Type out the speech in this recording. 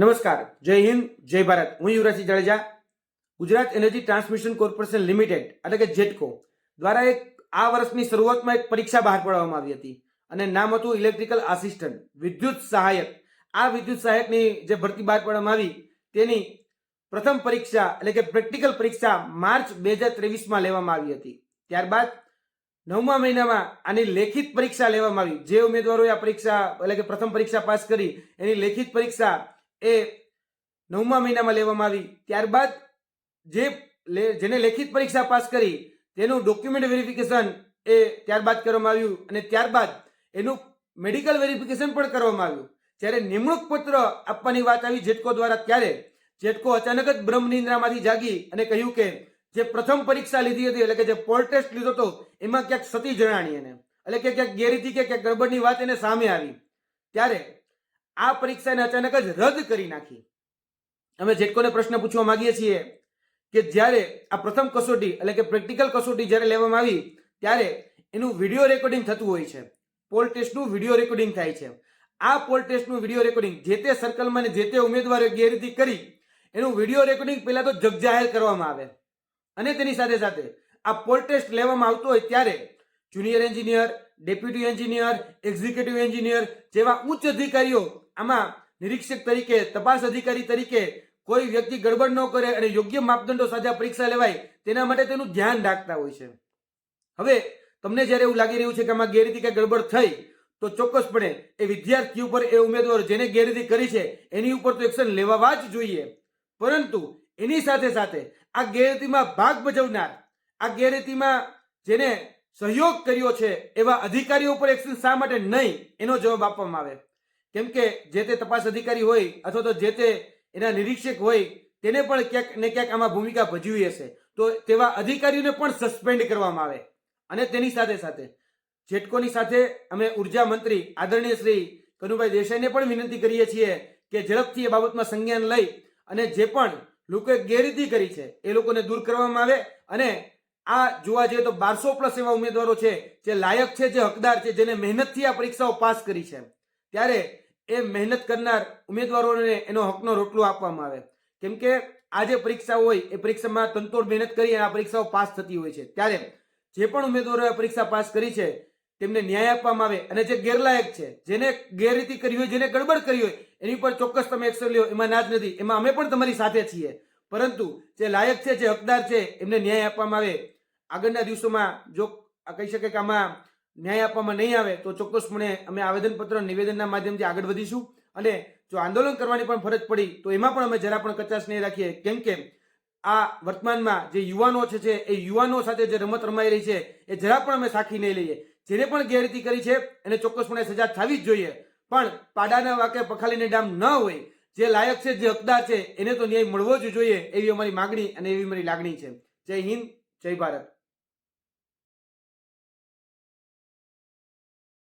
નમસ્કાર, જય હિન્દ, જય ભારત. હું Yuvrajsinh Jadeja, Gujarat energy transmission corporation limited, એટલે કે જેટકો, દ્વારા એક આ વર્ષની શરૂઆતમાં એક પરીક્ષા બહાર પાડવામાં આવી હતી, અને નામ હતું ઇલેક્ટ્રિકલ આસિસ્ટન્ટ, વિદ્યુત સહાયક. આ વિદ્યુત સહાયકની જે ભરતી બહાર પાડવામાં આવી, તેની પ્રથમ પરીક્ષા, એટલે કે પ્રેક્ટિકલ પરીક્ષા માર્ચ બે હજાર ત્રેવીસમાં લેવામાં આવી હતી. ત્યારબાદ નવમા મહિનામાં આની લેખિત પરીક્ષા લેવામાં આવી. જે ઉમેદવારોએ આ પરીક્ષા, એટલે કે પ્રથમ પરીક્ષા પાસ કરી, એની લેખિત પરીક્ષા એ નવમા મહિનામાં લેવામાં આવી. ત્યારબાદ જે જેને લેખિત પરીક્ષા પાસ કરી, તેનું ડોક્યુમેન્ટ વેરિફિકેશન એ ત્યારબાદ કરવામાં આવ્યું અને ત્યારબાદ એનું મેડિકલ વેરિફિકેશન પણ કરવામાં આવ્યું. જ્યારે નિમણૂક પત્ર આપવાની વાત આવી જેટકો દ્વારા, ત્યારે જેટકો અચાનક જ બ્રહ્મ નિંદ્રામાંથી જાગી અને કહ્યું કે જે પ્રથમ પરીક્ષા લીધી હતી, એટલે કે જે પોલ ટેસ્ટ લીધો હતો, એમાં ક્યાંક સતી જણાણી એને. એટલે કે ક્યાંક ગેરીથી કે ક્યાંક ગડબડની વાત એને સામે આવી. ત્યારે આ પરીક્ષાને અચાનક જ રદ કરી નાખી. અમે જેટકોને પ્રશ્ન પૂછવા માંગીએ છીએ કે જ્યારે આ પ્રથમ કસોટી, એટલે કે પ્રેક્ટિકલ કસોટી જ્યારે લેવામાં આવી, ત્યારે એનું વીડિયો રેકોર્ડિંગ થતું હોય છે. પોલ ટેસ્ટનું વીડિયો રેકોર્ડિંગ થાય છે. આ પોલ ટેસ્ટનું વીડિયો રેકોર્ડિંગ જે તે સર્કલમાં જે તે ઉમેદવારોએ ગેરરીતિ કરી, એનું વીડિયો રેકોર્ડિંગ પહેલાં તો જગજાહેર કરવામાં આવે. અને તેની સાથે સાથે આ પોલ ટેસ્ટ લેવામાં આવતો હોય ત્યારે junior engineer, deputy engineer, executive engineer જેવા ઉચ્ચ અધિકારીઓ આમાં નિરીક્ષક તરીકે, તપાસ અધિકારી તરીકે કોઈ વ્યક્તિ ગડબડ ન કરે અને યોગ્ય માપદંડો સાથે પરીક્ષા લેવાય, તેના માટે તેનું ધ્યાન રાખતા હોય છે. હવે, તમને જ્યારે એવું લાગી રહ્યું છે કે આમાં ગેરરીતિ કે ગડબડ થઈ, તો ચોક્કસપણે એ વિદ્યાર્થી ઉપર એ ઉમેદવાર જેને ગેરરીતિ કરી છે, એની ઉપર તો એક્શન લેવા જ જોઈએ. પરંતુ, એની સાથે સાથે આ ગેરરીતિમાં ભાગ ભજવનાર, આ ગેરરીતિમાં જેને સહયોગ કર્યો છે, એવા અધિકારીઓ ઉપર એક્શન શા માટે નહીં, એનો જવાબ આપવામાં આવે. કેમ કે જે તે તપાસ અધિકારી હોય અથવા તો જે તે એના નિરીક્ષક હોય, તેને પણ ક્યાંક ને ક્યાંક આમાં ભૂમિકા ભજવી હશે. તો તેવા અધિકારીઓને પણ સસ્પેન્ડ કરવામાં આવે. અને તેની સાથે સાથે જેટકોની સાથે અમે ઊર્જા મંત્રી આદરણીય શ્રી કનુભાઈ દેસાઈને પણ વિનંતી કરીએ છીએ કે ઝડપથી એ બાબતમાં સંજ્ઞાન લઈ અને જે પણ લોકોએ ગેરરીતિ કરી છે, એ લોકોને દૂર કરવામાં આવે અને આ જોવા જઈએ તો બારસો પ્લસ એવા ઉમેદવારો છે જે લાયક છે, જે હકદાર છે, જેને મહેનતથી આ પરીક્ષાઓ પાસ કરી છે. ત્યારે એ મહેનત કરનાર ઉમેદવારોને એનો હકનો રોટલો આપવામાં આવે. કેમ કે આ જે પરીક્ષાઓ હોય, એ પરીક્ષામાં તંતોડ મહેનત કરી અને આ પરીક્ષાઓ પાસ થતી હોય છે. ત્યારે જે પણ ઉમેદવારોએ પરીક્ષા પાસ કરી છે, તેમને ન્યાય આપવામાં આવે અને જે ગેરલાયક છે, જેને ગેરરીતિ કરી હોય, જેને ગડબડ કરી હોય, એની પર ચોક્કસ તમે એક્શન લ્યો, એમાં ના જ નથી. એમાં અમે પણ તમારી સાથે છીએ. પરંતુ જે લાયક છે, જે હકદાર છે, એમને ન્યાય આપવામાં આવે. આગળના દિવસોમાં જો કહી શકે કે આમાં ન્યાય આપવામાં નહીં આવે તો ચોક્કસપણે અમે આવેદનપત્ર નિવેદનના માધ્યમથી આગળ વધીશું. અને જો આંદોલન કરવાની પણ ફરજ પડી, તો એમાં પણ અમે જરા પણ કચાશ નહીં રાખીએ. કેમ કે આ વર્તમાનમાં જે યુવાનો છે એ યુવાનો સાથે જે રમત રમાઈ રહી છે, એ જરા પણ અમે સાખી નહીં લઈએ. જેને પણ ગેરરીતિ કરી છે, એને ચોક્કસપણે સજા થવી જ જોઈએ. પણ પાડાના વાકે પખાલીને ડામ ન હોય, જે લાયક છે, જે હકદાર છે, એને તો ન્યાય મળવો જ જોઈએ એવી અમારી માગણી અને એવી અમારી લાગણી છે. જય હિન્દ, જય ભારત.